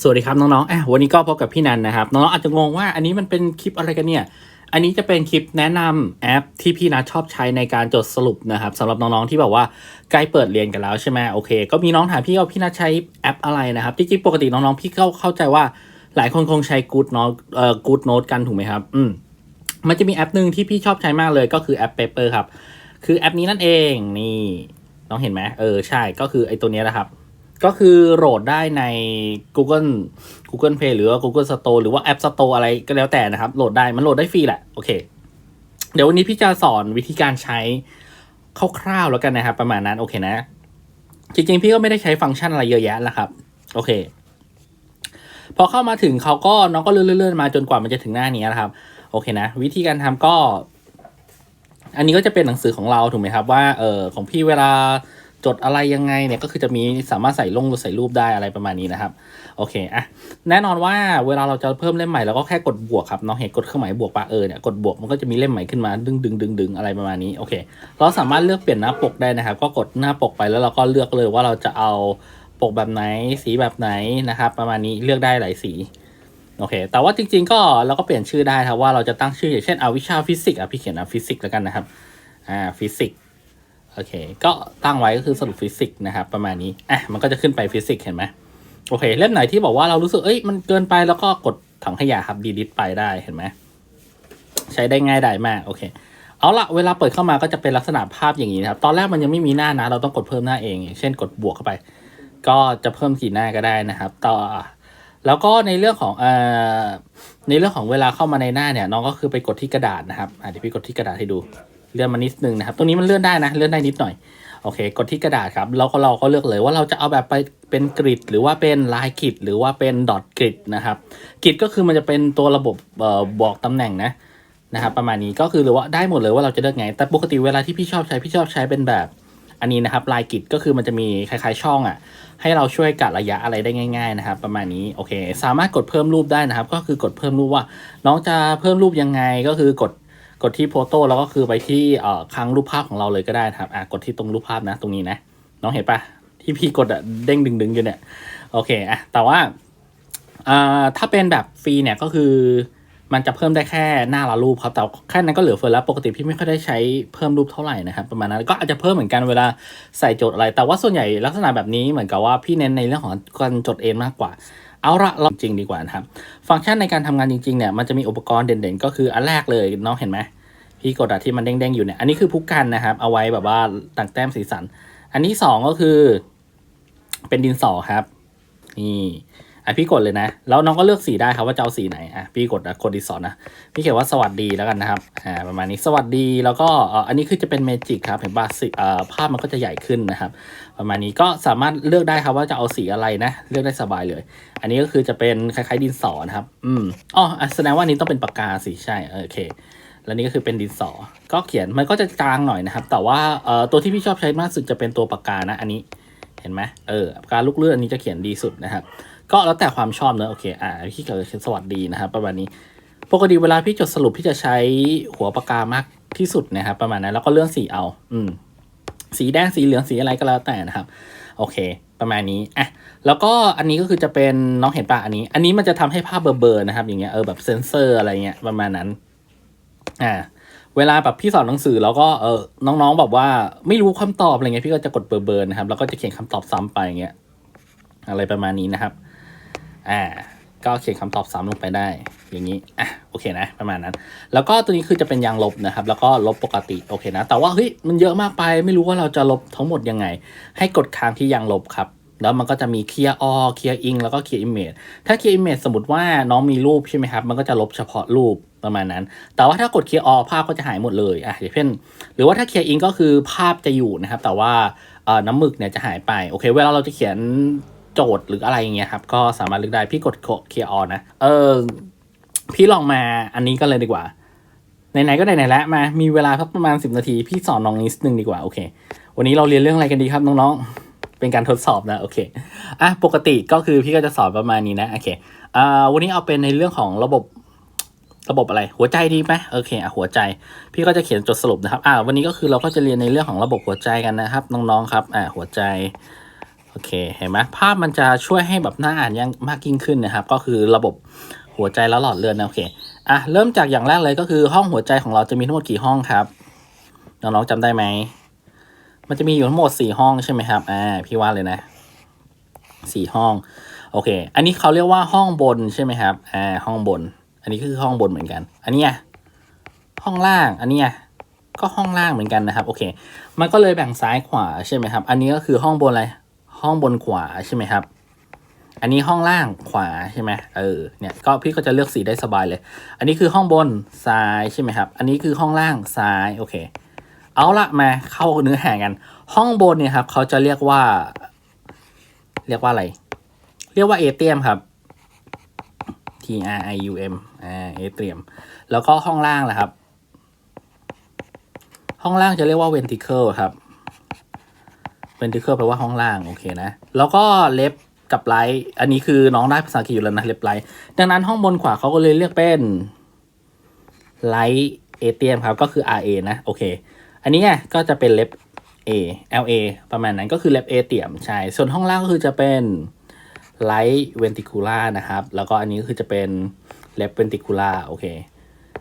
สวัสดีครับน้องๆอะวันนี้ก็พบกับพี่นันนะครับ น้องๆอาจจะงงว่าอันนี้มันเป็นคลิปอะไรกันเนี่ย อันนี้จะเป็นคลิปแนะนำแอปที่พี่นัทชอบใช้ในการจดสรุปนะครับสำหรับน้องๆที่แบบว่าใกล้เปิดเรียนกันแล้วใช่ไหมโอเค ก็มีน้องถามพี่ว่าพี่นัทใช้แอปอะไรนะครับจริงๆปกติน้องๆพี่เข้าเข้าใจว่าหลายคนคงใช้ Good Note เอ่อ Good Note กันถูกไหมครับ อืม มันจะมีแอปหนึ่งที่พี่ชอบใช้มากเลยก็คือแอป Paper ครับ คือแอปนี้นั่นเองนี่น้องเห็นไหมเออใช่ก็คือไอ้ตัวนี้ยนะครับ ก็คือโหลดได้ใน Google Google Play หรือว่า Google Store หรือว่า App Store อะไรก็แล้วแต่นะครับ โหลดได้มันโหลดได้ฟรีแหละ โอเค เดี๋ยววันนี้พี่จะสอนวิธีการใช้คร่าวๆแล้วกันนะครับ ประมาณนั้นโอเคนะ จริงๆ พี่ก็ไม่ได้ใช้ฟังก์ชันอะไรเยอะแยะแล้วครับ โอเค พอเข้ามาถึงเขาก็น้องก็เลื่อนๆมาจนกว่ามันจะถึงหน้านี้นะครับ โอเคนะ วิธีการทำก็ อันนี้ก็จะเป็นหนังสือของเราถูกไหมครับ ว่าเออของพี่เวลา จดอะไรยังไงเนี่ยก็คือจะมีสามารถใส่ลงหรือใส่รูปได้อะไรประมาณนี้นะครับโอเคอะแน่นอนว่าเวลาเราจะเพิ่มเล่มใหม่เราก็แค่กดบวกครับเนาะเห็นกดเครื่องหมายบวกปะเออเนี่ยกดบวกมันก็จะมีเล่มใหม่ขึ้นมาดึงดึงดึงดึงอะไรประมาณนี้โอเคเราสามารถเลือกเปลี่ยนหน้าปกได้นะครับก็กดหน้าปกไปแล้วเราก็เลือกเลยว่าเราจะเอาปกแบบไหนสีแบบไหนนะครับ ประมาณนี้เลือกได้หลายสีโอเค แต่ว่าจริง ๆ ก็เราก็เปลี่ยนชื่อได้ครับว่าเราจะตั้งชื่ออย่างเช่นเอาวิชาฟิสิกส์อะพี่เขียนอะฟิสิกส์แล้วกันนะครับ อ่าฟิสิกส์ โอเค ก็ตั้งไว้ก็คือสรุปฟิสิกส์นะครับ ประมาณนี้ อะ มันก็จะขึ้นไปฟิสิกส์เห็นไหมโอเค เล่มไหนที่บอกว่าเรารู้สึก เอ้ย มันเกินไปแล้วก็กดถังขยะครับดีดิทไปได้ เห็นไหม ใช้ได้ง่ายได้มาก โอเค เอาละเวลาเปิดเข้ามาก็จะเป็นลักษณะภาพอย่างนี้นะครับ ตอนแรกมันยังไม่มีหน้านะ เราต้องกดเพิ่มหน้าเองอย่างเช่นกดบวกเข้าไป ก็จะเพิ่มกี่หน้าก็ได้นะครับ ต่อ แล้วก็ในเรื่องของเอ่อในเรื่องของเวลาเข้ามาในหน้าเนี่ย น้องก็คือไปกดที่กระดาษนะครับอะเดี๋ยวพี่กดที่กระดาษให้ดู เลื่อนมานิดนึงนะครับ ตรงนี้มันเลื่อนได้นะ เลื่อนได้นิดหน่อย โอเค กดที่กระดาษครับ แล้วก็เราก็เลือกเลยว่าเราจะเอาแบบไปเป็นกริดหรือว่าเป็นลายกริดหรือว่าเป็นดอทกริดนะครับกริดก็คือมันจะเป็นตัวระบบออบอกตำแหน่งนะนะครับประมาณนี้ก็คือหรือว่าได้หมดเลยว่าเราจะเลือกไง แต่ปกติเวลาที่พี่ชอบใช้พี่ชอบใช้เป็นแบบอันนี้นะครับลายกริดก็คือมันจะมีคล้ายๆช่องอะ ให้เราช่วยกะระยะอะไรได้ง่าย ๆนะครับ ประมาณนี้โอเค สามารถกดเพิ่มรูปได้นะครับ ก็คือกดเพิ่มรูปว่า น้องจะเพิ่มรูปยังไงก็คือกด กดที่โฟโต้แล้วก็คือไปที่เอ่อคลังรูปภาพของเราเลยก็ได้ครับอะกดที่ตรงรูปภาพนะตรงนี้นะน้องเห็นปะที่พี่กดอะเด้งดึงๆอยู่เนี่ยโอเคอะแต่ว่าอ่าถ้าเป็นแบบฟรีเนี่ยก็คือมันจะเพิ่มได้แค่หน้าละรูปครับแต่แค่นั้นก็เหลือเฟือแล้วปกติพี่ไม่ค่อยได้ใช้เพิ่มรูปเท่าไหร่นะครับประมาณนั้นก็อาจจะเพิ่มเหมือนกันเวลาใส่โจทย์อะไร แต่ว่าส่วนใหญ่ลักษณะแบบนี้เหมือนกับว่าพี่เน้นในเรื่องของการจดเองมากกว่า เอาละเราจริงดีกว่านะครับ ฟังก์ชันในการทำงานจริงๆเนี่ยมันจะมีอุปกรณ์เด่นๆ ก็คืออันแรกเลยน้องเห็นไหมพี่กดอะที่มันเด้งๆอยู่เนี่ยอันนี้คือพุกันนะครับ เอาไว้แบบว่าต่างแต้มสีสัน อันที่สองก็คือ เป็นดินสอครับนี่ อะพี่กดเลยนะ แล้วน้องก็เลือกสีได้ครับว่าจะเอาสีไหนอะพี่กดนะกดดินสอนะพี่เขียนว่าสวัสดีแล้วกันนะครับอ่าประมาณนี้สวัสดีแล้วก็เอ่ออันนี้คือจะเป็นเมจิกครับเห็นป่ะสีเอ่อภาพมันก็จะใหญ่ขึ้นนะครับ ประมาณนี้ก็สามารถเลือกได้ครับว่าจะเอาสีอะไรนะ เลือกได้สบายเลย อันนี้ก็คือจะเป็นคล้ายๆดินสอนะครับอืมอ๋ออแสดงว่านี้ต้องเป็นปากกาสิใช่โอเคแล้วนี่ก็คือเป็นดินสอ ก็เขียนมันก็จะจางหน่อยนะครับ แต่ว่าเอ่อตัวที่พี่ชอบใช้มากสุดจะเป็นตัวปากกานะ อันนี้ เห็นไหมเออปากกาลูกเลื่อนอันนี้จะเขียนดีสุดนะครับ ก็แล้วแต่ความชอบเนอะโอเคอ่าพี่เกิดสวัสดีนะครับประมาณนี้ปกติเวลาพี่จดสรุปพี่จะใช้หัวปากกามากที่สุดนะครับประมาณนั้นแล้วก็เลื่อนสีเอา อืม สีแดงสีเหลืองสีอะไรก็แล้วแต่นะครับ โอเค ประมาณนี้อะแล้วก็อันนี้ก็คือจะเป็นน้องเห็นปะอันนี้ อันนี้มันจะทำให้ภาพเบลอๆนะครับ อย่างเงี้ยเออแบบเซนเซอร์อะไรเงี้ยประมาณนั้นอ่าเวลาแบบพี่สอนหนังสือแล้วก็เออน้องๆแบบว่าไม่รู้คำตอบอะไรเงี้ยพี่ก็จะกดเบลอๆนะครับแล้วก็จะเขียนคำตอบซ้ำไปเงี้ยอะไรประมาณนี้นะครับ อ่าก็เขียนคำตอบซ้ำลงไปได้ อย่างนี้ อะ โอเคนะ ประมาณนั้น แล้วก็ตัวนี้คือจะเป็นยางลบนะครับ แล้วก็ลบปกติ โอเคนะ แต่ว่าเฮ้ย มันเยอะมากไป ไม่รู้ว่าเราจะลบทั้งหมดยังไง ให้กดค้างที่ยางลบครับ แล้วมันก็จะมีเคลียร์ออเคลียร์อิงแล้วก็เคลียร์อิมเมจถ้าเคลียร์อิมเมจสมมติว่าน้องมีรูปใช่ไหมครับ มันก็จะลบเฉพาะรูปประมาณนั้น แต่ว่าถ้ากดเคลียร์ออภาพก็จะหายหมดเลย อะอย่างเช่น หรือว่าถ้าเคลียร์อิงก็คือภาพจะอยู่นะครับ แต่ว่าน้ำหมึกเนี่ยจะหายไป โอเค เวลาเราจะเขียน โจทย์หรืออะไรอย่างเงี้ยครับ ก็สามารถเลือกได้พี่กดเคลียร์ออนนะ เออ พี่ลองมาอันนี้ก็เลยดีกว่า ไหนๆก็ไหนๆแล้วมา มีเวลาสักประมาณสิบนาที พี่สอนน้องนิดนึงดีกว่า โอเค วันนี้เราเรียนเรื่องอะไรกันดีครับน้องๆ เป็นการทดสอบนะ โอเค อะ ปกติก็คือพี่ก็จะสอนประมาณนี้นะ โอเค อ่า วันนี้เอาเป็นในเรื่องของระบบระบบอะไรหัวใจดีไหมโอเคอะหัวใจ พี่ก็จะเขียนจดสรุปนะครับอ่าวันนี้ก็คือเราก็จะเรียนในเรื่องของระบบหัวใจกันนะครับน้องๆครับอ่าหัวใจ โอเคเห็นไหมภาพมันจะช่วยให้แบบน่าอ่านยังมากยิ่งขึ้นนะครับ ก็คือระบบหัวใจและหลอดเลือดนะโอเคอะเริ่มจากอย่างแรกเลยก็คือห้องหัวใจของเราจะมีทั้งหมดกี่ห้องครับน้องๆจำได้ไหมมันจะมีอยู่ทั้งหมดสี่ห้องใช่ไหมครับอ่าพี่ว่าเลยนะสี่ห้อง โอเค อันนี้เขาเรียกว่าห้องบนใช่ไหมครับอ่าห้องบน อันนี้คือห้องบนเหมือนกัน อันนี้ห้องล่างอันนี้ก็ห้องล่างเหมือนกันนะครับ โอเค มันก็เลยแบ่งซ้ายขวาใช่ไหมครับ อันนี้ก็คือห้องบนอะไร ห้องบนขวาใช่ไหมครับ อันนี้ห้องล่างขวาใช่ไหมเออเนี่ยก็พี่ก็จะเลือกสีได้สบายเลย อันนี้คือห้องบนซ้ายใช่ไหมครับ อันนี้คือห้องล่างซ้ายโอเค เอาละมาเข้าเนื้อหากัน ห้องบนเนี่ยครับเขาจะเรียกว่า เรียกว่าอะไร เรียกว่าเอเทียมครับ T R I U M อ่าเอเทียม แล้วก็ห้องล่างล่ะครับ ห้องล่างจะเรียกว่า ventricle ครับ ventricle แปลว่าห้องล่าง โอเคนะ แล้วก็เล็บกับไลท์อันนี้คือน้องได้ภาษาอังกฤษอยู่แล้วนะเล็บไลท์ดังนั้นห้องบนขวาเขาก็เลยเรียกเป็นไลท์เอเทียมครับ ก็คือ R A นะ โอเค อันนี้ไงก็จะเป็นเล็บ A L A ประมาณนั้นก็คือเล็บ A เตียมใช่ ส่วนห้องล่างก็คือจะเป็นไลท์เวนติคูล่านะครับ แล้วก็อันนี้ก็คือจะเป็นเล็บเวนติคูล่าโอเค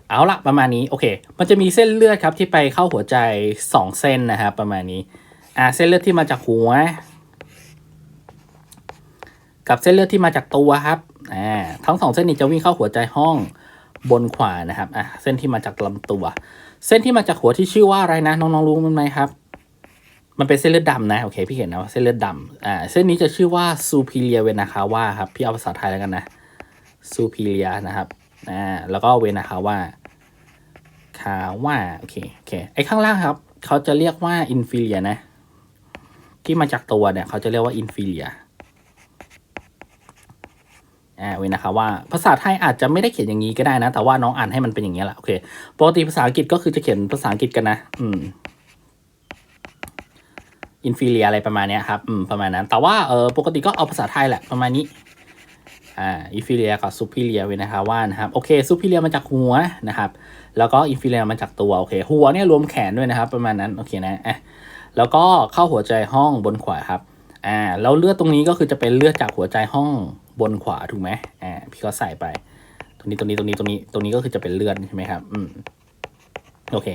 เอาละประมาณนี้โอเค มันจะมีเส้นเลือดครับที่ไปเข้าหัวใจ 2 เส้นนะครับประมาณนี้ อ่าเส้นเลือดที่มาจากหัว กับเส้นเลือดที่มาจากตัวครับอ่าทั้งสองเส้นนี้จะวิ่งเข้าหัวใจห้องบนขวานะครับอะเส้นที่มาจากลำตัว เส้นที่มาจากหัวที่ชื่อว่าอะไรนะน้องๆรู้มันไหมครับ มันเป็นเส้นเลือดดำนะโอเคพี่เห็นนะว่าเส้นเลือดดำอ่าเส้นนี้จะชื่อว่า superior vena cava ครับพี่เอาภาษาไทยแล้วกันนะ superior นะครับอ่าแล้วก็ vena cava cava โอเคโอเคไอ้ข้างล่างครับ เขาจะเรียกว่า inferior นะ ที่มาจากตัวเนี่ยเขาจะเรียกว่า inferior อ่าเว้นะคาว่าภาษาไทยอาจจะไม่ได้เขียนอย่างนี้ก็ได้นะ แต่ว่าน้องอ่านให้มันเป็นอย่างนี้แหละโอเคปกติภาษาอังกฤษก็คือจะเขียนภาษาอังกฤษกันนะ อืมอินฟิเลียอะไรประมาณนี้ครับ อืม ประมาณนั้น แต่ว่าเออปกติก็เอาภาษาไทยแหละ ประมาณนี้ อ่าอินฟิเลียกับซูพิเลียเวนะคะว่านะครับ โอเคซูพิเลียมาจากหัวนะครับ แล้วก็อินฟิเลียมาจากตัว โอเค หัวเนี่ยรวมแขนด้วยนะครับ ประมาณนั้น โอเคนะอะ แล้วก็เข้าหัวใจห้องบนขวาครับอ่าแล้วเลือดตรงนี้ก็คือจะเป็นเลือดจากหัวใจห้องบนขวาถูกไหมอ่าพี่ก็ใส่ไป ตรงนี้ตรงนี้ตรงนี้ตรงนี้ตรงนี้ก็คือจะเป็นเลือดใช่ไหมครับอืมโอเค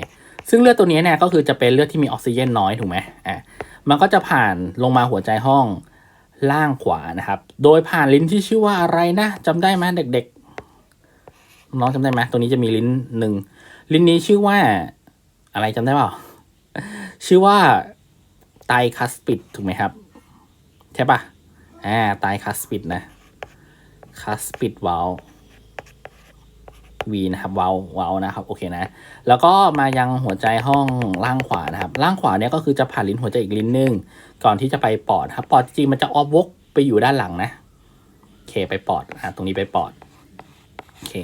ซึ่งเลือดตัวนี้เนี่ยก็คือจะเป็นเลือดที่มีออกซิเจนน้อยถูกไหมอ่ามันก็จะผ่านลงมาหัวใจห้องล่างขวานะครับ โดยผ่านลิ้นที่ชื่อว่าอะไรนะจำได้ไหมเด็กๆน้องจำได้ไหมตัวนี้จะมีลิ้นหนึ่งลิ้นนี้ชื่อว่า อะไรจำได้เปล่า ชื่อว่าไตคัสปิดถูกไหมครับ ใช่ปะอ่าไตคัสปิดนะคัสปิดวาลวีนะครับวาลวาลนะครับ โอเคนะ แล้วก็มายังหัวใจห้องล่างขวานะครับ ล่างขวาเนี่ยก็คือจะผ่านลิ้นหัวใจอีกลิ้นหนึง ก่อนที่จะไปปอดครับ ปอดจริงมันจะออฟวกไปอยู่ด้านหลังนะโอเคไปปอดอ่าตรงนี้ไปปอดโอเค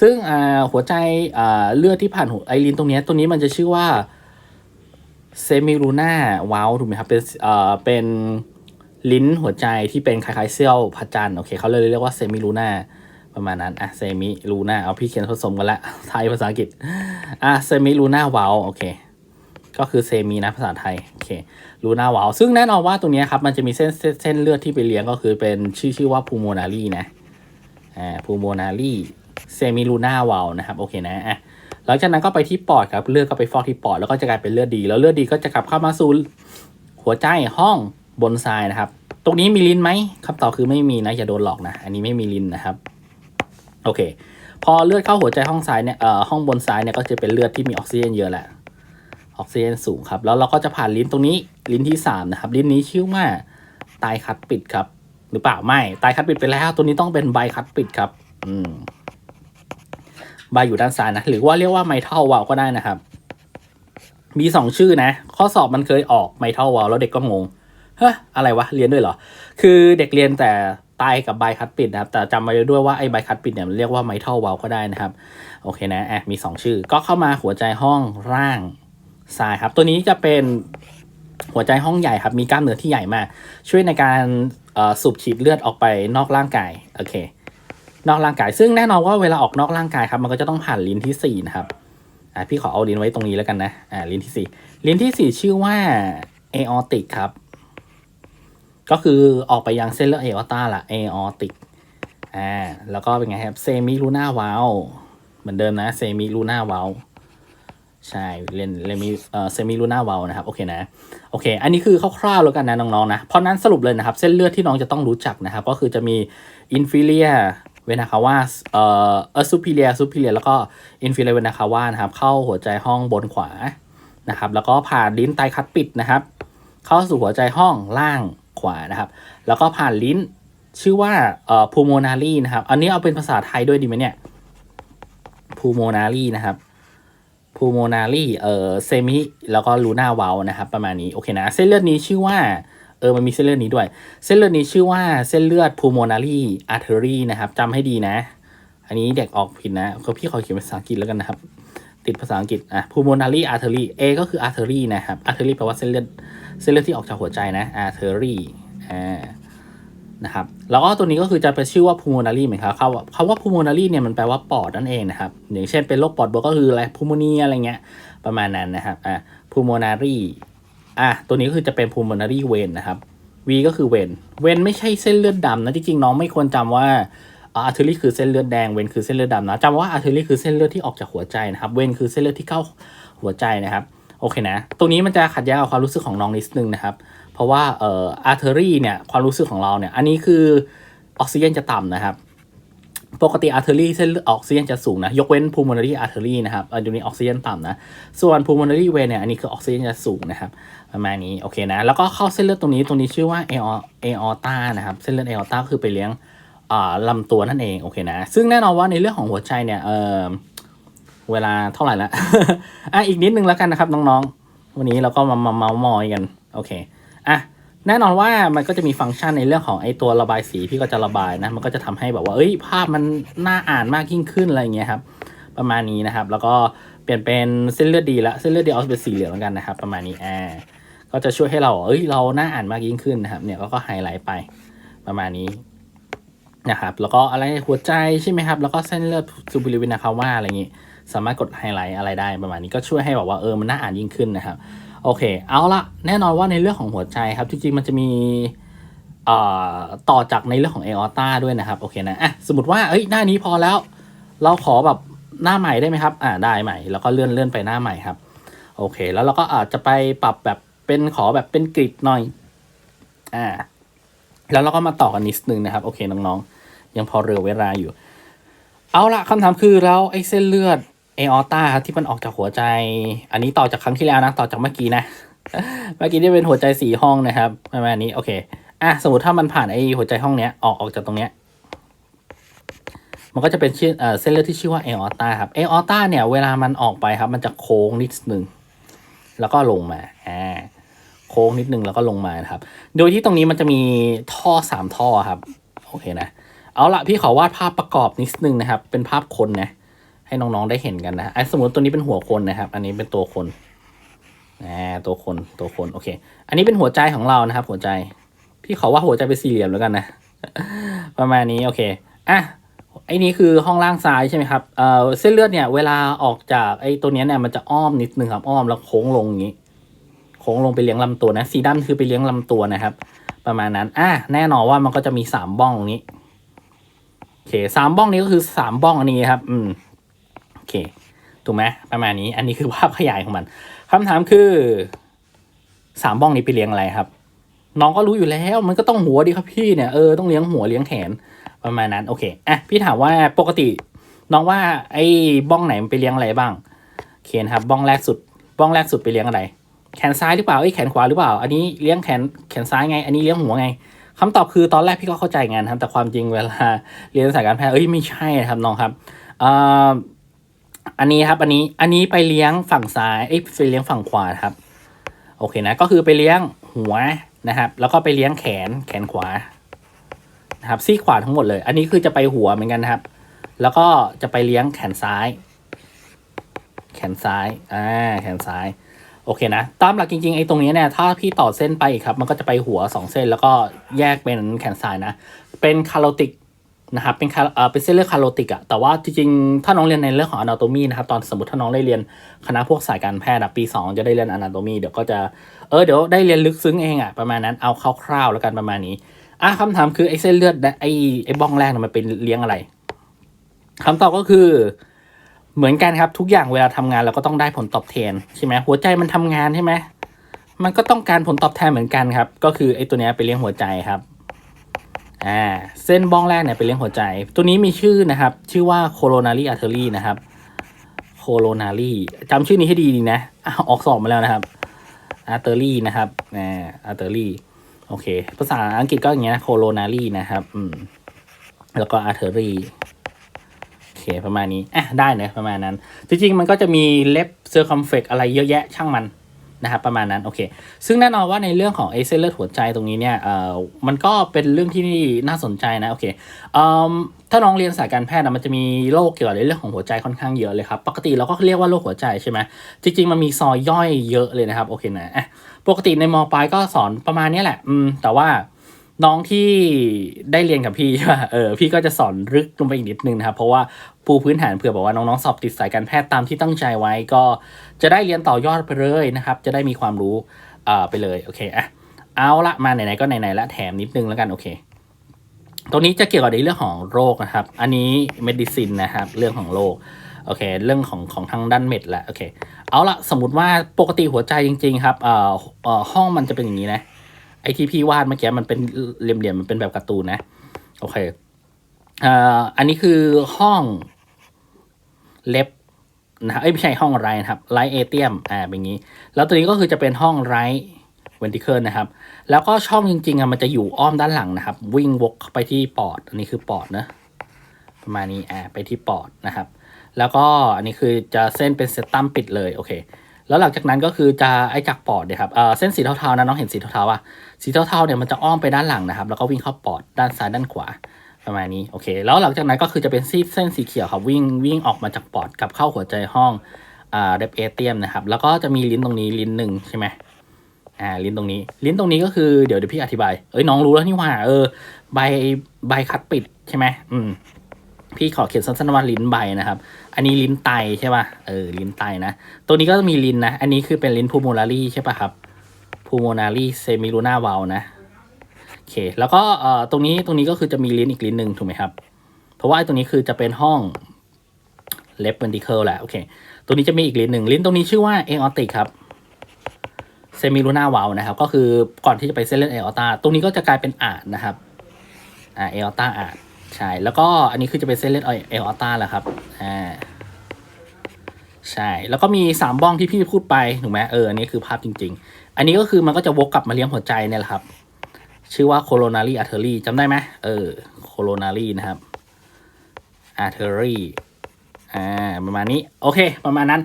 ซึ่งอ่าหัวใจอ่าเลือดที่ผ่านหัวไอลิ้นตรงนี้ตัวนี้มันจะชื่อว่า เซมิลูน่าวาลถูกไหมครับ เป็นเอ่อเป็นลิ้นหัวใจที่เป็นคล้ายๆเซี่ยวพระจันทร์โอเคเขาเลยเรียกว่าเซมิลูน่าประมาณนั้นอะเซมิลูน่าเอาพี่เขียนผสมกันละไทยภาษาอังกฤษอะเซมิลูน่าวาลโอเค ก็คือเซมินะภาษาไทยโอเคลูน่าวาลซึ่งแน่นอนว่าตรงนี้ครับมันจะมีเส้นเส้นเส้นเลือดที่ไปเลี้ยงก็คือเป็นชื่อชื่อว่าพูโมนารีนะอ่าพูโมนารีเซมิลูน่าวาลนะครับโอเคนะอะ หลังจากนั้นก็ไปที่ปอดครับเลือดก็ไปฟอกที่ปอดแล้วก็จะกลายเป็นเลือดดี แล้วเลือดดีก็จะกลับเข้ามาสู่หัวใจห้องบนซ้ายนะครับ ตรงนี้มีลิ้นไหมคำตอบคือไม่มีนะอย่าโดนหลอกนะ อันนี้ไม่มีลิ้นนะครับ โอเค พอเลือดเข้าหัวใจห้องซ้ายเนี่ยเอ่อห้องบนซ้ายเนี่ยก็จะเป็นเลือดที่มีออกซิเจนเยอะแหละออกซิเจนสูงครับ แล้วเราก็จะผ่านลิ้นตรงนี้ลิ้นที่สามนะครับลิ้นนี้ชื่อว่าไตคัดปิดครับ หรือเปล่าไม่ไตคัดปิดไปแล้ว ตัวนี้ต้องเป็นใบคัดปิดครับ อืม ใบอยู่ด้านซ้ายนะหรือว่าเรียกว่าไมทัลวาลก็ได้นะครับ มีสองชื่อนะ ข้อสอบมันเคยออกไมทัลวาลแล้วเด็กก็งงเฮ้ยอะไรวะเรียนด้วยเหรอ คือเด็กเรียนแต่ไตกับใบคัดปิดนะครับ แต่จำไว้ด้วยว่าไอ้ใบคัดปิดเนี่ยมันเรียกว่าไมทัลวาลก็ได้นะครับ โอเคนะอะมีสองชื่อ ก็เข้ามาหัวใจห้องร่างซ้ายครับ ตัวนี้จะเป็นหัวใจห้องใหญ่ครับ มีกล้ามเนื้อที่ใหญ่มาก ช่วยในการสูบฉีดเลือดออกไปนอกร่างกาย โอเค นอกร่างกาย ซึ่งแน่นอนว่าเวลาออกนอกร่างกายครับ มันก็จะต้องผ่านลิ้นที่สี่นะครับอ่าพี่ขอเอาลิ้นไว้ตรงนี้แล้วกันนะอ่าลิ้นที่สี่ลิ้นที่สี่ชื่อว่าเออติกครับ ก็คือออกไปยังเส้นเลือดเอออต้าละเอออติกอ่าแล้วก็เป็นไงครับเซมิลูน่าวาลเหมือนเดิมนะเซมิลูน่าวาลใช่เรียนเรียนมีเอ่อเซมิลูน่าวาลนะครับ โอเคนะ โอเค อันนี้คือคร่าวๆแล้วกันนะน้องๆนะ เพราะนั้นสรุปเลยนะครับ เส้นเลือดที่น้องจะต้องรู้จักนะครับ ก็คือจะมีอินฟิเลีย เวนาคาวาเอ่อเออซูพิเลียซูพิเลียแล้วก็อินฟิเลเวนาคาวานะครับ เข้าหัวใจห้องบนขวานะครับ แล้วก็ผ่านลิ้นไตคัดปิดนะครับ เข้าสู่หัวใจห้องล่างขวานะครับ แล้วก็ผ่านลิ้นชื่อว่าเอ่อพูโมนารีนะครับ อันนี้เอาเป็นภาษาไทยด้วยดีไหมเนี่ยพูโมนารีนะครับพูโมนารีเอ่อเซมิแล้วก็ลูน่าวาลนะครับ ประมาณนี้โอเคนะ เส้นเลือดนี้ชื่อว่า เออมันมีเส้นเลือดนี้ด้วย เส้นเลือดนี้ชื่อว่าเส้นเลือดพูโมนารีอาร์เทอรีนะครับจำให้ดีนะ อันนี้เด็กออกผิดนะเขาพี่ขอเขียนเป็นภาษาอังกฤษแล้วกันนะครับ ติดภาษาอังกฤษอะ pulmonary artery A ก็คือ artery นะครับ artery แปลว่าเส้นเลือดเส้นเลือดที่ออกจากหัวใจนะ artery อ่านะครับแล้วก็ตัวนี้ก็คือจะเป็นชื่อว่า pulmonary เหมือนครับคำว่าคำว่า pulmonary เนี่ยมันแปลว่าปอดนั่นเองนะครับ อย่างเช่นเป็นโรคปอดบวมก็คืออะไร pneumonia อะไรเงี้ยประมาณนั้นนะครับอ่า pulmonary อะตัวนี้ก็คือจะเป็น pulmonary vein นะครับ V ก็คือเวนเวนไม่ใช่เส้นเลือดดำนะ จริงๆ น้องไม่ควรจำว่าอาร์เทอรี่คือเส้นเลือดแดงเวนคือเส้นเลือดดำนะจำว่าอาร์เทอรี่คือเส้นเลือดที่ออกจากหัวใจนะครับเวนคือเส้นเลือดที่เข้าหัวใจนะครับโอเคนะตรงนี้มันจะขัดแย้งกับความรู้สึกของน้องนิดนึงนะครับ เพราะว่าเอ่ออาร์เทอรี่เนี่ยความรู้สึกของเราเนี่ยอันนี้คือออกซิเจนจะต่ำนะครับ ปกติอาร์เทอรี่เส้นเลือดออกซิเจนจะสูงนะ ยกเว้น pulmonary artery นะครับอันนี้ออกซิเจนต่ำนะ ส่วน pulmonary vein เนี่ยอันนี้คือออกซิเจนจะสูงนะครับประมาณนี้โอเคนะ แล้วก็เข้าเส้นเลือดตรงนี้ตรงนี้ชื่อว่าเออเออตานะครับ เส้นเลือดเออตาคือไปเลี้ยงลำตัวนั่นเองโอเคนะ ซึ่งแน่นอนว่าในเรื่องของหัวใจเนี่ยเออเวลาเท่าไหร่ละอะอีกนิดนึงแล้วกันนะครับน้องๆ วันนี้เราก็มามาเมาส์มอยกันโอเคอะ แน่นอนว่ามันก็จะมีฟังก์ชันในเรื่องของไอ้ตัวระบายสีพี่ก็จะระบายนะ มันก็จะทำให้แบบว่าเอ้ยภาพมันน่าอ่านมากยิ่งขึ้นอะไรเงี้ยครับประมาณนี้นะครับ แล้วก็เปลี่ยนเป็นเส้นเลือดดีละเส้นเลือดดีเอาเป็นสีเหลืองแล้วกันนะครับ ประมาณนี้อ่าก็จะช่วยให้เราเอ้ยเราน่าอ่านมากยิ่งขึ้นนะครับ เนี่ยก็ไฮไลท์ไปประมาณนี้นะครับแล้วก็อะไรหัวใจใช่ไหมครับ แล้วก็เส้นเลือดซูบิลิวินาคาว่าอะไรอย่างงี้ สามารถกดไฮไลท์อะไรได้ประมาณนี้ก็ช่วยให้แบบว่าเออมันน่าอ่านยิ่งขึ้นนะครับ โอเค เอาละแน่นอนว่าในเรื่องของหัวใจครับ จริงๆ มันจะมีต่อจากในเรื่องของเอออต้าด้วยนะครับ โอเคนะอะสมมติว่าเอ้ยหน้านี้พอแล้ว เราขอแบบหน้าใหม่ได้ไหมครับอ่าได้ใหม่ แล้วก็เลื่อนเลื่อนไปหน้าใหม่ครับ โอเค แล้วเราก็อาจจะไปปรับแบบเป็นขอแบบเป็นกริดหน่อยอ่าแล้วเราก็มาต่อกันนิดนึงนะครับ โอเคน้องๆยังพอเรือเวลาอยู่ เอาละคำถามคือแล้วไอ้เส้นเลือด เอออต้าครับที่มันออกจากหัวใจ อันนี้ต่อจากครั้งที่แล้วนะ ต่อจากเมื่อกี้นะ เมื่อกี้ที่เป็นหัวใจสี่ห้องนะครับประมาณนี้โอเค อะสมมติถ้ามันผ่านไอหัวใจห้องเนี้ยออกออกจากตรงเนี้ย มันก็จะเป็นชื่อเส้นเลือดที่ชื่อว่าเอออต้าครับเอออต้าเนี่ยเวลามันออกไปครับ มันจะโค้งนิดนึงแล้วก็ลงมาอ่าโค้งนิดนึงแล้วก็ลงมานะครับ โดยที่ตรงนี้มันจะมีท่อสามท่อครับ โอเคนะ เอาละพี่ขอวาดภาพประกอบนิดนึงนะครับ เป็นภาพคนนะ ให้น้องๆได้เห็นกันนะไอ้สมมติตัวนี้เป็นหัวคนนะครับ อันนี้เป็นตัวคนอ่าตัวคนตัวคนโอเค อันนี้เป็นหัวใจของเรานะครับ หัวใจ พี่ขอว่าหัวใจเป็นสี่เหลี่ยมแล้วกันนะ ประมาณนี้โอเคอะไอ้นี้คือห้องล่างซ้ายใช่ไหมครับเอ่อเส้นเลือดเนี่ย เวลาออกจากไอ้ตัวนี้เนี่ยมันจะอ้อมนิดนึงครับอ้อมแล้วโค้งลงอย่างนี้โค้งลงไปเลี้ยงลำตัวนะ สีดำคือไปเลี้ยงลำตัวนะครับ ประมาณนั้นอะแน่นอนว่ามันก็จะมีสามบ้องตรงนี้โอเคสามบ้องนี้ก็คือสามบ้องอันนี้ครับ อืม เคถูกไหมประมาณนี้ อันนี้คือภาพขยายของมันคำถามคือสามบ้องนี้ไปเลี้ยงอะไรครับ น้องก็รู้อยู่แล้ว มันก็ต้องหัวดีครับพี่เนี่ยเออต้องเลี้ยงหัวเลี้ยงแขนประมาณนั้นโอเคอะพี่ถามว่าปกติน้องว่าไอ้บ้องไหนมันไปเลี้ยงอะไรบ้างโอเคนครับบ้องแรกสุด บ้องแรกสุดไปเลี้ยงอะไร แขนซ้ายหรือเปล่าเอ้แขนขวาหรือเปล่า อันนี้เลี้ยงแขนแขนซ้ายไง อันนี้เลี้ยงหัวไงคำตอบคือตอนแรกพี่ก็เข้าใจงานครับแต่ความจริงเวลาเรียนสายการแพทย์เอ้ยไม่ใช่นะครับน้องครับ อันนี้ครับ อันนี้อันนี้ไปเลี้ยงฝั่งซ้ายเอ้ไปเลี้ยงฝั่งขวาครับ โอเคนะ ก็คือไปเลี้ยงหัวนะครับ แล้วก็ไปเลี้ยงแขนแขนขวานะครับซี่ขวาทั้งหมดเลย อันนี้คือจะไปหัวเหมือนกันนะครับ แล้วก็จะไปเลี้ยงแขนซ้าย แขนซ้ายอ่าแขนซ้าย โอเคนะ ตามหลักจริงๆไอ้ตรงนี้เนี่ยถ้าพี่ต่อเส้นไปครับ มันก็จะไปหัวสองเส้น แล้วก็แยกเป็นแขนซ้ายนะ เป็นคาร์โลติก นะครับเป็นคาเอ่อเป็นเส้นเลือดคาโรติกอะแต่ว่าจริงๆ ถ้าน้องเรียนในเรื่องของ anatomy นะครับตอนสมมติถ้าน้องได้เรียนคณะพวกสายการแพทย์อะปี 2 จะได้เรียน anatomy เดี๋ยวก็จะเออเดี๋ยวได้เรียนลึกซึ้งเองอะประมาณนั้นเอาคร่าวๆแล้วกันประมาณนี้อะคำถามคือไอ้เส้นเลือดไอ้ไอ้บ้องแรกน่ะมันเป็นเลี้ยงอะไรคำตอบก็คือเหมือนกันครับทุกอย่างเวลาทำงานเราก็ต้องได้ผลตอบแทนใช่ไหมหัวใจมันทำงานใช่ไหมมันก็ต้องการผลตอบแทนเหมือนกันครับ ก็คือไอ้ตัวเนี้ยไปเลี้ยงหัวใจครับ อ่าเส้นบ้องแรกเนี่ยเป็นเลี้ยงหัวใจ ตัวนี้มีชื่อนะครับ ชื่อว่า coronary artery นะครับ coronary จำชื่อนี้ให้ดีๆนะออกสอบมาแล้วนะครับ artery นะครับอ่า artery โอเค ภาษาอังกฤษก็อย่างเงี้ย coronary นะครับอืมแล้วก็ artery โอเค ประมาณนี้อะได้เนะประมาณนั้น จริงๆ มันก็จะมีเล็บ circumflex อะไรเยอะแยะช่างมัน นะครับประมาณนั้นโอเค ซึ่งแน่นอนว่าในเรื่องของไอเส้นเลือดหัวใจตรงนี้เนี่ยเอ่อมันก็เป็นเรื่องที่น่าสนใจนะโอเคเอ่อถ้าน้องเรียนสายการแพทย์นะมันจะมีโรคเกี่ยวกับเรื่องของหัวใจค่อนข้างเยอะเลยครับปกติเราก็เรียกว่าโรคหัวใจใช่ไหมจริงๆมันมีซอยย่อยเยอะเลยนะครับโอเคนะอะปกติในมปลายก็สอนประมาณนี้แหละอืมแต่ว่าน้องที่ได้เรียนกับพี่ใช่ป่ะเออพี่ก็จะสอนลึกลงไปอีกนิดนึงนะครับ เพราะว่า ปูพื้นฐานเผื่อบอกว่าน้องๆสอบติดสายการแพทย์ตามที่ตั้งใจไว้ก็จะได้เรียนต่อยอดไปเลยนะครับ จะได้มีความรู้อ่าไปเลยโอเคอะเอาละมาไหนๆก็ไหนๆละแถมนิดนึงแล้วกันโอเคตรงนี้จะเกี่ยวกับในเรื่องของโรคนะครับ อันนี้ medicine นะครับ เรื่องของโรคโอเค เรื่องของของทางด้านเม็ดแหละโอเค เอาละสมมติว่าปกติหัวใจจริง ๆ ครับเอ่อเอ่อห้องมันจะเป็นอย่างนี้นะไอที่พี่วาดเมื่อกี้มันเป็นเหลี่ยมๆมันเป็นแบบการ์ตูนนะ โอเคเอ่ออันนี้คือห้อง เล็บนะเอ้ยไม่ใช่ห้องไรนะครับไรเอเทียมอ่าเป็นอย่างนี้ แล้วตัวนี้ก็คือจะเป็นห้องไรเวนติเคิลนะครับ แล้วก็ช่องจริงๆอะมันจะอยู่อ้อมด้านหลังนะครับ วิ่งวกไปที่ปอด อันนี้คือปอดนะประมาณนี้อ่าไปที่ปอดนะครับ แล้วก็อันนี้คือจะเส้นเป็นเซตตัมปิดเลยโอเค แล้วหลังจากนั้นก็คือจะไอจากปอดเนี่ยครับเออเส้นสีเทาๆนะน้องเห็นสีเทาๆอะสีเทาๆเนี่ยมันจะอ้อมไปด้านหลังนะครับ แล้วก็วิ่งเข้าปอดด้านซ้ายด้านขวา ประมาณนี้โอเค แล้วหลังจากนั้นก็คือจะเป็นเส้นสีเขียวครับวิ่งวิ่งออกมาจากปอดกลับเข้าหัวใจห้องอ่าเดบเอเทียมนะครับ แล้วก็จะมีลิ้นตรงนี้ลิ้นหนึ่งใช่ไหมอ่าลิ้นตรงนี้ ลิ้นตรงนี้ก็คือเดี๋ยวเดี๋ยวพี่อธิบายเอ้ยน้องรู้แล้วนี่หว่าเออใบใบคัดปิดใช่ไหมอืมพี่ขอเขียนสั้นๆว่าลิ้นใบนะครับ อันนี้ลิ้นไตใช่ป่ะเออลิ้นไตนะตัวนี้ก็จะมีลิ้นนะ อันนี้คือเป็นลิ้นพูโมนารีใช่ป่ะครับพูโมนารีเซมิลูน่าวาลนะ โอเค แล้วก็ตรงนี้ตรงนี้ก็คือจะมีลิ้นอีกลิ้นหนึ่งถูกไหมครับ เพราะว่าตัวนี้คือจะเป็นห้องเล็บเ e นติเคิลแหละโอเค ตัวนี้จะมีอีกลิ้นหนึ่งลิ้นตรงนี้ชื่อว่าเอออติกครับเซมิลูน่าวาลนะครับ ก็คือก่อนที่จะไปเส้นเลือดเอออตาตรงนี้ก็จะกลายเป็นอาดนะครับอ่าเอออตาอาดใช่แล้วก็อันนี้คือจะเป็นเส้นเลือดเอออตาแหละครับอ่าใช่แล้วก็มีสามบ้องที่พี่พูดไปถูกไหมเอออันนี้คือภาพจริง ๆ อันนี้ก็คือมันก็จะวกกลับมาเลี้ยงหัวใจเนี่ยแหละครับ ชื่อว่า coronary artery จำได้ไหมเออ coronary นะครับ artery อ่าประมาณนี้ โอเค ประมาณนั้น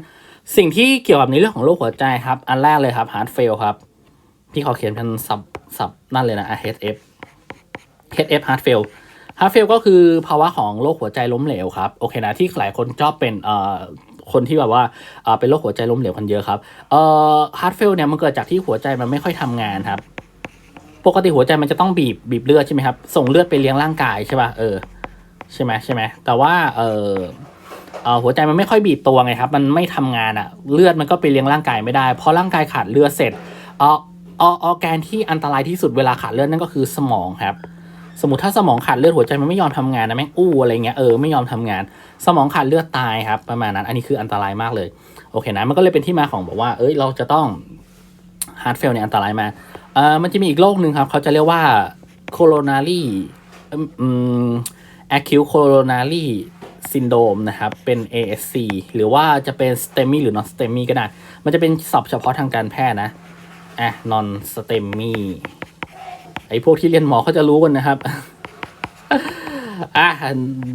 สิ่งที่เกี่ยวกับในเรื่องของโรคหัวใจครับ อันแรกเลยครับ heart fail ครับ พี่ขอเขียนเป็นสับสับนั่นเลยนะ HF HF heart fail ฮาร์ทเฟลก็คือภาวะของโรคหัวใจล้มเหลวครับ โอเคนะ ที่หลายคนชอบเป็นเอ่อคนที่แบบว่าเป็นโรคหัวใจล้มเหลวกันเยอะครับ เอ่อฮาร์ทเฟลเนี่ยมันเกิดจากที่หัวใจมันไม่ค่อยทำงานครับ ปกติหัวใจมันจะต้องบีบบีบเลือดใช่ไหมครับ ส่งเลือดไปเลี้ยงร่างกายใช่ป่ะเออใช่ไหมใช่ไหมแต่ว่าเออเอ่อหัวใจมันไม่ค่อยบีบตัวไงครับ มันไม่ทำงานอะเลือดมันก็ไปเลี้ยงร่างกายไม่ได้พอร่างกายขาดเลือดเสร็จเออออออแกนที่อันตรายที่สุดเวลาขาดเลือดนั่นก็คือสมองครับ สมมติถ้าสมองขาดเลือดหัวใจมันไม่ยอมทำงานนะแม่งอู้อะไรเงี้ยเออไม่ยอมทำงาน สมองขาดเลือดตายครับ ประมาณนั้น อันนี้คืออันตรายมากเลย โอเคนะมันก็เลยเป็นที่มาของบอกว่า เอ้ยเราจะต้องฮาร์ดเฟลเนี่ยอันตรายมา อ่อมันจะมีอีกโรคหนึ่งครับ เขาจะเรียกว่า coronary อืม acute coronary syndrome นะครับ เป็น ASC หรือว่าจะเป็น STEMI หรือ non STEMI ก็ได้ มันจะเป็นศัพท์เฉพาะทางการแพทย์นะอะ non STEMI ไอ้พวกที่เรียนหมอเขาจะรู้กันนะครับอะ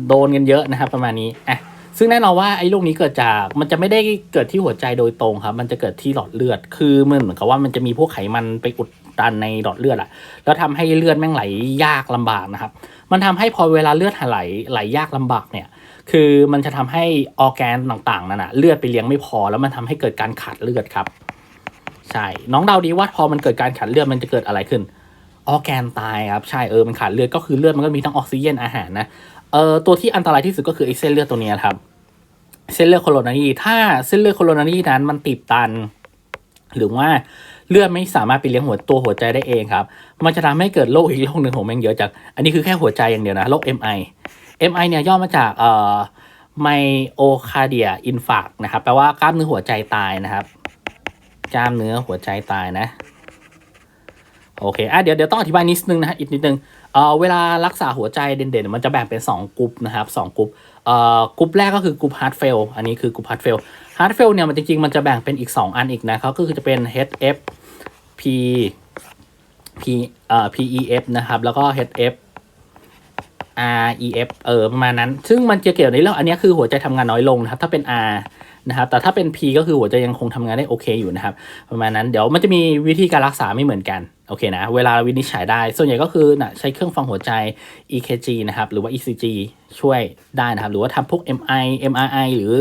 โดนกันเยอะนะครับ ประมาณนี้อะซึ่งแน่นอนว่าไอ้โรคนี้เกิดจากมันจะไม่ได้เกิดที่หัวใจโดยตรงครับ มันจะเกิดที่หลอดเลือด คือมันเหมือนกับว่ามันจะมีพวกไขมันไปอุด ตันในหลอดเลือดอะแล้วทำให้เลือดแม่งไหลยากลำบากนะครับ มันทำให้พอเวลาเลือดไหลไหลยากลำบากเนี่ย คือมันจะทำให้ออแกนต่างๆนั่นนะเลือดไปเลี้ยงไม่พอ แล้วมันทำให้เกิดการขาดเลือดครับ ใช่ น้องเดาดีว่าพอมันเกิดการขาดเลือดมันจะเกิดอะไรขึ้น ออแกนตายครับ ใช่เออ มันขาดเลือดก็คือเลือดมันก็มีทั้งออกซิเจนอาหารนะ เอ่อตัวที่อันตรายที่สุดก็คือไอเส้นเลือดตัวนี้ครับ เส้นเลือดโคโรนารีถ้าเส้นเลือดโคโรนารีนั้นมันตีบตัน หรือว่า เลือดไม่สามารถไปเลี้ยงหัวตัวหัวใจได้เองครับ มันจะทำให้เกิดโรคอีกโรคหนึ่งของแมงเยอะจาก อันนี้คือแค่หัวใจอย่างเดียวนะโรค MI MI เนี่ยย่อมาจากเอ่อไมโอคาเดียอินฟากนะครับแปลว่ากล้ามเนื้อหัวใจตายนะครับกล้ามเนื้อหัวใจตายนะโอเคอะเดี๋ยวเดี๋ยวต้องอธิบายนิดนึงนะฮะอีกนิดนึงเอ่อเวลารักษาหัวใจเด่นๆ มันจะแบ่งเป็น 2กลุ่มนะครับสองกลุ่มเอ่อกลุ่มแรกก็คือกลุ่ม heart fail อันนี้คือกลุ่ม heart fail heart fail เนี่ยมันจริงๆ มันจะแบ่งเป็นอีก 2 อันอีกนะครับก็คือจะเป็น HF P P เอ่อ PEF นะครับ แล้วก็ HF REF เออประมาณนั้น ซึ่งมันจะเกี่ยวในเรื่องอันนี้คือหัวใจทำงานน้อยลงนะครับ ถ้าเป็น R นะครับ แต่ถ้าเป็น P ก็คือหัวใจยังคงทำงานได้โอเคอยู่นะครับ ประมาณนั้น เดี๋ยวมันจะมีวิธีการรักษาไม่เหมือนกัน โอเคนะ เวลาวินิจฉัยได้ ส่วนใหญ่ก็คือนะใช้เครื่องฟังหัวใจ EKG นะครับ หรือว่า ECG ช่วยได้นะครับ หรือว่าทำพวก MI MRI หรือ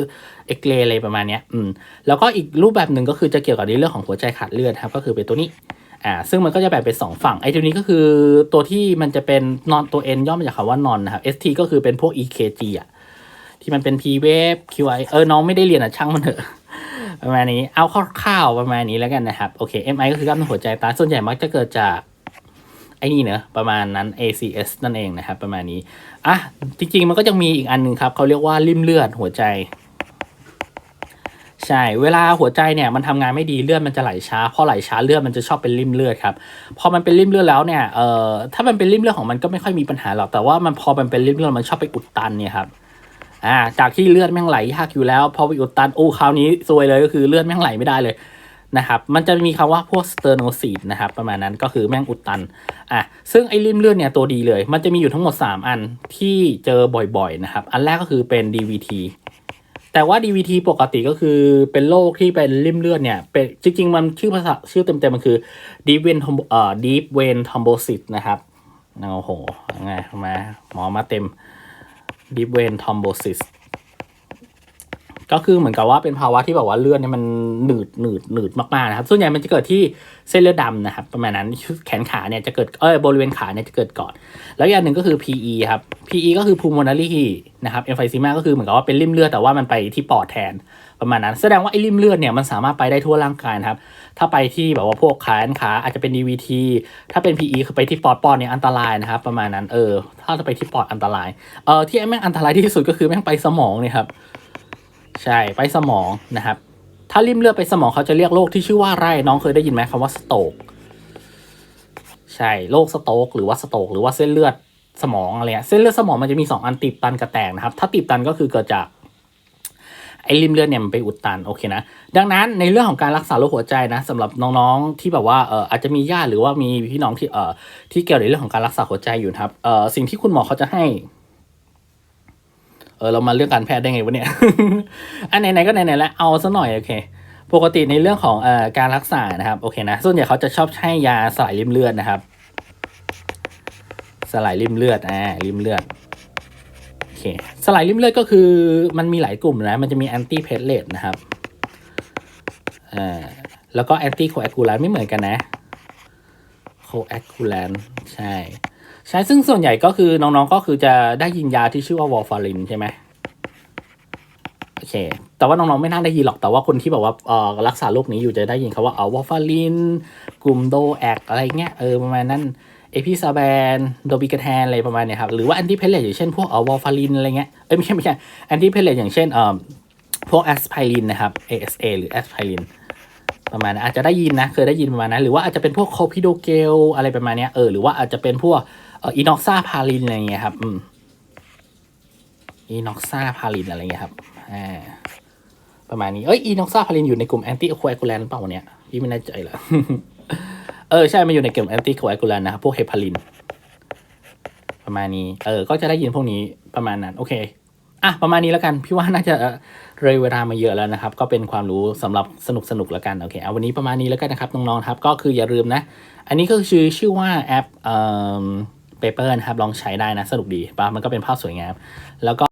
เอ็กเรอะไรประมาณนี้อืมแล้วก็อีกรูปแบบหนึ่งก็คือจะเกี่ยวกับในเรื่องของหัวใจขาดเลือดครับ ก็คือเป็นตัวนี้อ่าซึ่งมันก็จะแบ่งเป็นสองฝั่งไอ้ตัวนี้ก็คือตัวที่มันจะเป็นนอนตัว N ย่อมาจากคำว่านอนนะครับ ST ก็คือเป็นพวก EKG อะที่มันเป็น P wave QI เออน้องไม่ได้เรียนอะช่างมันเถอะ ประมาณนี้เอาคร่าวๆประมาณนี้แล้วกันนะครับโอเค MI ก็คือกล้ามเนื้อหัวใจตายส่วนใหญ่มักจะเกิดจากไอ้นี่เนอะประมาณนั้น ACS นั่นเองนะครับ ประมาณนี้อะจริงๆมันก็จะมีอีกอันหนึ่งครับเขาเรียกว่าริ่มเลือดหัวใจใช่ เวลาหัวใจเนี่ยมันทำงานไม่ดีเลือดมันจะไหลช้าพอไหลช้าเลือดมันจะชอบเป็นริ่มเลือดครับพอมันเป็นริ่มเลือดแล้วเนี่ยเอ่อถ้ามันเป็นริ่มเลือดของมันก็ไม่ค่อยมีปัญหาหรอกแต่ว่ามันพอมันเป็นริ่มเลือดมันชอบไปอุดตันเนี่ยครับ อ่าจากที่เลือดแม่งไหลยากอยู่แล้วพอไปอุดตันโอ้คราวนี้ซวยเลยก็คือเลือดแม่งไหลไม่ได้เลยนะครับมันจะมีคำว่าพวกสเตอร์โนซีดนะครับประมาณนั้นก็คือแม่งอุดตันอะซึ่งไอ้ริ่มเลือดเนี่ยตัวดีเลย มันจะมีอยู่ทั้งหมด 3 อันที่เจอบ่อยๆนะครับอันแรกก็คือเป็น DVT แต่ว่า DVT ปกติก็คือเป็นโรคที่เป็นริ่มเลือดเนี่ยเป็นจริงๆมันชื่อภาษาชื่อเต็มๆมันคือ deep vein thrombo เอ่อ deep vein thrombosis นะครับโอ้โหยังไงมาหมอมาเต็ม deep vein thrombosis ก็คือเหมือนกับว่าเป็นภาวะที่แบบว่าเลือดเนี่ยมันหนืดหนืดหนืดมากๆนะครับ ส่วนใหญ่มันจะเกิดที่เส้นเลือดดำนะครับ ประมาณนั้นแขนขาเนี่ยจะเกิดเออบริเวณขาเนี่ยจะเกิดก่อน แล้วอย่างหนึ่งก็คือ PE ครับ PE ก็คือ pulmonary นะครับ emphysema ก็คือเหมือนกับว่าเป็นริ่มเลือดแต่ว่ามันไปที่ปอดแทนประมาณนั้น แสดงว่าไอ้ริ่มเลือดเนี่ยมันสามารถไปได้ทั่วร่างกายครับ ถ้าไปที่แบบว่าพวกแขนขาอาจจะเป็น DVT ถ้าเป็น PE คือไปที่ปอดปอดเนี่ยอันตรายนะครับประมาณนั้นเออถ้าจะไปที่ปอดอันตรายเออที่แม่งอันตรายที่สุดก็คือแม่งไปสมองเนี่ยครับ ใช่ไปสมองนะครับ ถ้าริ่มเลือดไปสมองเขาจะเรียกโรคที่ชื่อว่าไรน้องเคยได้ยินไหมคำว่าสโตกใช่โรคสโตกหรือว่าสโตกหรือว่าเส้นเลือดสมองอะไรเงี้ยเส้นเลือดสมองมันจะมีสองอันตีบตันกับแตกนะครับ ถ้าตีบตันก็คือเกิดจากไอ้ริมเลือดเนี่ยมันไปอุดตันโอเคนะ ดังนั้นในเรื่องของการรักษาโรคหัวใจนะสำหรับน้องๆที่แบบว่าเอออาจจะมีญาติหรือว่ามีพี่น้องที่เออที่เกี่ยวในเรื่องของการรักษาหัวใจอยู่ครับเออสิ่งที่คุณหมอเขาจะให้ เออเรามาเรื่องการแพทย์ได้ไงวะเนี่ย อันไหนๆก็ไหนๆแล้วเอาซะหน่อยโอเค ปกติในเรื่องของเอ่อการรักษานะครับโอเคนะส่วนใหญ่เขาจะชอบให้ยาสลายริมเลือดนะครับ สลายริมเลือดอ่าริมเลือดโอเคสลายริมเลือดก็คือมันมีหลายกลุ่มนะมันจะมีแอนตี้เพลเลตนะครับอ่าแล้วก็แอนตี้โคแอคูลันไม่เหมือนกันนะโคแอคูลันใช่ ใช่ซึ่งส่วนใหญ่ก็คือน้องๆก็คือจะได้ยินยาที่ชื่อว่าวอลฟารินใช่ไหมโอเค แต่ว่าน้องๆ ไม่น่าได้ยินหรอก แต่ว่าคนที่แบบว่าเอ่อรักษาโรคนี้อยู่จะได้ยินคาว่าเอาวอลฟาริน กลุ่มโดแอกอะไรเงี้ย เออประมาณนั้น เอพิซาแบน โดบิกาแทนอะไรประมาณเนี้ยครับ หรือว่าแอนตี้เพลเลตอย่างเช่นพวกเอาวอลฟารินอะไรเงี้ย เอ้ยไม่ใช่ไม่ใช่แอนตี้เพลเลตอย่างเช่นเอ่อพวกแอสไพรินนะครับ ASA หรือแอสไพรินประมาณนั้อาจจะได้ยินนะ เคยได้ยินประมาณนั้น หรือว่าอาจจะเป็นพวกโคพิโดเกลอะไรประมาณเนี้ย เออ หรือว่าอาจจะเป็นพวก เอ่ออีนอกซาพาลินอะไรเงี้ยครับ อืมอีนอกซาพาลินอะไรเงี้ยครับอ่าประมาณนี้ เอ้ยอีนอกซาพาลินอยู่ในกลุ่มแอนตี้โคแอคูแลนเปล่าวะเนี่ยพี่ไม่แน่ใจละเออ ใช่ มันอยู่ในกลุ่มแอนตี้โคแอคูแลนนะครับพวกเฮปาลิน ประมาณนี้ เออ ก็จะได้ยินพวกนี้ประมาณนั้น โอเคอะประมาณนี้แล้วกันพี่ว่าน่าจะเลยเวลามาเยอะแล้วนะครับ ก็เป็นความรู้สำหรับสนุกสนุกแล้วกันโอเคเอาวันนี้ประมาณนี้แล้วกันนะครับน้องๆครับก็คืออย่าลืมนะ อันนี้ก็คือชื่อว่าแอปเอ่อ เปเปอร์นะครับลองใช้ได้นะสนุกดีปะมันก็เป็นภาพสวยงาม แล้วก็